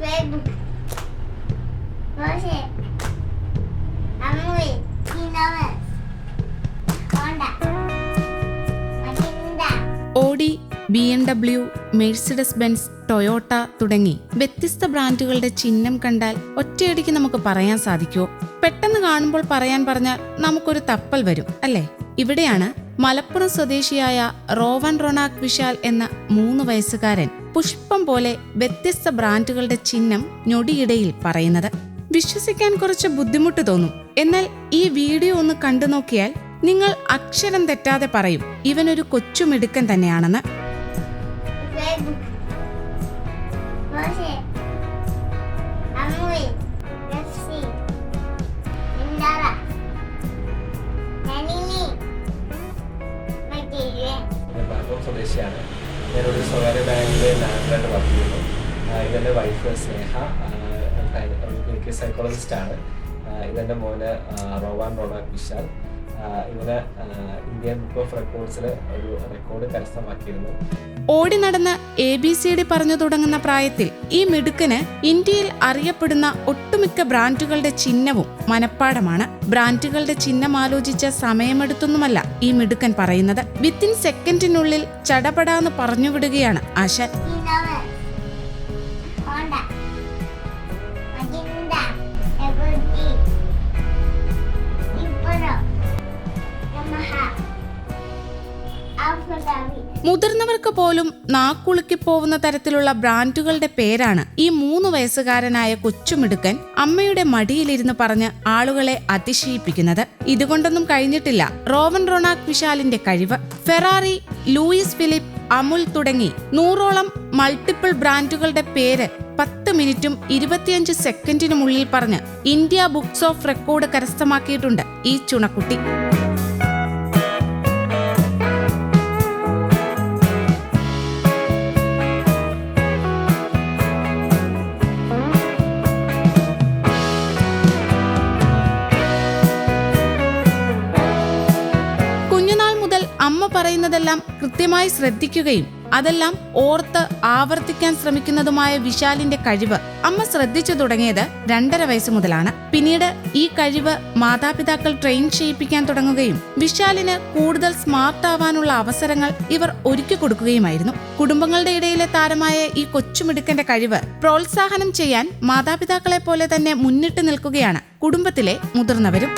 Facebook. Honda. Matinda. Audi B M W Mercedes Benz Toyota തുടങ്ങി വ്യത്യസ്ത ബ്രാൻഡുകളുടെ ചിഹ്നം കണ്ടാൽ ഒറ്റയടിക്ക് നമുക്ക് പറയാൻ സാധിക്കുമോ പെട്ടെന്ന് കാണുമ്പോൾ പറയാൻ പറഞ്ഞാൽ നമുക്കൊരു തപ്പൽ വരും അല്ലേ ഇവിടെയാണ് മലപ്പുറം സ്വദേശിയായ റോവൻ റൊണാക് വിശാൽ എന്ന മൂന്ന് വയസ്സുകാരൻ പുഷ്പം പോലെ വ്യത്യസ്ത ബ്രാൻഡുകളുടെ ചിഹ്നം ഞൊടിയിടയിൽ പറയുന്നത്. വിശ്വസിക്കാൻ കുറച്ച് ബുദ്ധിമുട്ട് തോന്നും. എന്നാൽ ഈ വീഡിയോ ഒന്ന് കണ്ടു നോക്കിയാൽ നിങ്ങൾ അക്ഷരം തെറ്റാതെ പറയും. ഇവനൊരു കൊച്ചുമിടുക്കൻ തന്നെയാണെന്ന്. സ്വദേശിയാണ് ഞാനൊരു സ്വകാര്യ ബാങ്കിൽ മാനേജറായിട്ട് വർക്ക് ചെയ്യുന്നു. ഇതെന്റെ വൈഫ് സ്നേഹ. എനിക്ക് സൈക്കോളജിസ്റ്റ് ആണ്. ആ, ഇതെന്റെ മോന് റോവാൻ റോണാക് വിശാൽ. ആ, ഇന്ത്യൻ ബുക്ക് ഓഫ് റെക്കോർഡ്സിൽ ഒരു റെക്കോർഡ് കരസ്ഥമാക്കിയിരുന്നു. ഓടി നടന്ന് എ ബി സി ഡി പറഞ്ഞു തുടങ്ങുന്ന പ്രായത്തിൽ ഈ മിടുക്കന് ഇന്ത്യയിൽ അറിയപ്പെടുന്ന ഒട്ടുമിക്ക ബ്രാൻഡുകളുടെ ചിഹ്നവും മനപ്പാടമാണ്. ബ്രാൻഡുകളുടെ ചിഹ്നം ആലോചിച്ച സമയമെടുത്തൊന്നുമല്ല ഈ മിടുക്കൻ പറയുന്നത്. വിത്തിൻ സെക്കൻഡിനുള്ളിൽ ചടപടാന്ന് പറഞ്ഞുവിടുകയാണ് ആശാൻ. മുതിർന്നവർക്ക് പോലും നാക്കുളുക്കി പോവുന്ന തരത്തിലുള്ള ബ്രാൻഡുകളുടെ പേരാണ് ഈ മൂന്ന് വയസ്സുകാരനായ കൊച്ചുമിടുക്കൻ അമ്മയുടെ മടിയിലിരുന്ന് പറഞ്ഞ് ആളുകളെ അതിശയിപ്പിക്കുന്നത്. ഇതുകൊണ്ടൊന്നും കഴിഞ്ഞിട്ടില്ല. റോവൻ റൊണാക് വിശാലിന്റെ കഴിവ്. ഫെറാറി ലൂയിസ് ഫിലിപ്പ് അമുൽ തുടങ്ങി നൂറോളം മൾട്ടിപ്പിൾ ബ്രാൻഡുകളുടെ പേര് പത്ത് മിനിറ്റും ഇരുപത്തിയഞ്ച് സെക്കൻഡിനുമുള്ളിൽ പറഞ്ഞ് ഇന്ത്യ ബുക്സ് ഓഫ് റെക്കോർഡ് കരസ്ഥമാക്കിയിട്ടുണ്ട് ഈ ചുണക്കുട്ടി. പറയുന്നതെല്ലാം കൃത്യമായി ശ്രദ്ധിക്കുകയും അതെല്ലാം ഓർത്ത് ആവർത്തിക്കാൻ ശ്രമിക്കുന്നതുമായ വിശാലിന്റെ കഴിവ് അമ്മ ശ്രദ്ധിച്ചു തുടങ്ങിയത് രണ്ടര വയസ്സ് മുതലാണ്. പിന്നീട് ഈ കഴിവ് മാതാപിതാക്കൾ ട്രെയിൻ ചെയ്യിപ്പിക്കാൻ തുടങ്ങുകയും വിശാലിന് കൂടുതൽ സ്മാർട്ട് ആവാനുള്ള അവസരങ്ങൾ ഇവർ ഒരുക്കി കൊടുക്കുകയുമായിരുന്നു. കുടുംബങ്ങളുടെ ഇടയിലെ താരമായ ഈ കൊച്ചുമിടുക്കന്റെ കഴിവ് പ്രോത്സാഹനം ചെയ്യാൻ മാതാപിതാക്കളെ പോലെ തന്നെ മുന്നിട്ട് നിൽക്കുകയാണ് കുടുംബത്തിലെ മുതിർന്നവരും.